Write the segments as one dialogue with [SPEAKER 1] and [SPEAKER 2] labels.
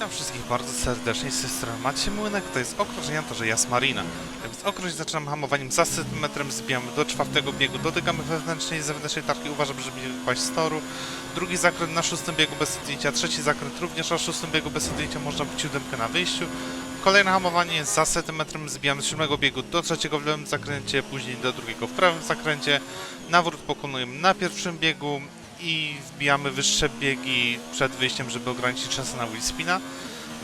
[SPEAKER 1] Witam wszystkich bardzo serdecznie, z tej strony Maciej Młynek, to jest okrążeniator Jasmarina. Tak więc okrążenie zaczynam hamowaniem za centymetrem, zbijamy do czwartego biegu, dotykamy wewnętrznej i zewnętrznej tarki, uważam, żeby nie wypaść z toru. Drugi zakręt na szóstym biegu bez odjęcia, trzeci zakręt również na szóstym biegu bez odjęcia, można być siódemkę na wyjściu. Kolejne hamowanie za centymetrem, zbijamy z siódmego biegu do trzeciego w lewym zakręcie, później do drugiego w prawym zakręcie. Nawrót pokonujemy na pierwszym biegu i wbijamy wyższe biegi przed wyjściem, żeby ograniczyć czas na wheelspina.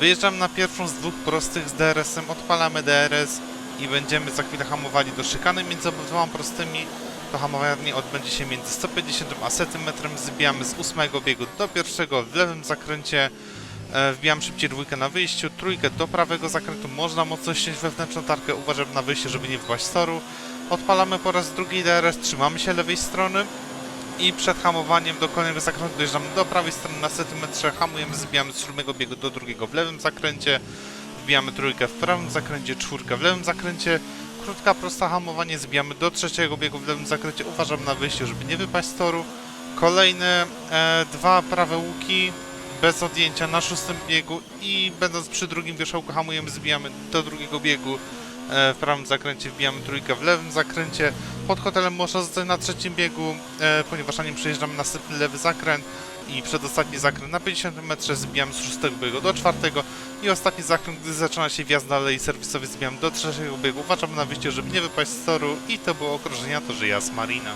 [SPEAKER 1] Wyjeżdżam na pierwszą z dwóch prostych z DRS-em, odpalamy DRS i będziemy za chwilę hamowali do szykany między obydwoma prostymi. To hamowanie odbędzie się między 150 a centymetrem. Zbijamy z ósmego biegu do pierwszego w lewym zakręcie. E, Wbijam szybciej dwójkę na wyjściu, trójkę do prawego zakrętu. Można mocno ściąć wewnętrzną tarkę. Uważam na wyjście, żeby nie wpaść z toru. Odpalamy po raz drugi DRS, trzymamy się lewej strony i przed hamowaniem do kolejnego zakrętu dojeżdżamy do prawej strony na centymetrze, hamujemy, zbijamy z siódmego biegu do drugiego w lewym zakręcie, wbijamy trójkę w prawym zakręcie, czwórkę w lewym zakręcie, krótka, prosta hamowanie, zbijamy do trzeciego biegu w lewym zakręcie, uważam na wyjście, żeby nie wypaść z toru. Kolejne e, dwa prawe łuki bez odjęcia na szóstym biegu i będąc przy drugim wierzchołku hamujemy, zbijamy do drugiego biegu w prawym zakręcie, wbijamy trójkę w lewym zakręcie. Pod hotelem można zostać na trzecim biegu, e, ponieważ na nim przejeżdżamy następny lewy zakręt i przedostatni zakręt na 50 metrze zbijamy z szóstego biegu do czwartego i ostatni zakręt, gdy zaczyna się wjazd na alei serwisowej zbijamy do trzeciego biegu. Uważamy na wyjście, żeby nie wypaść z toru i to było okrążenia to, że Jas Marina.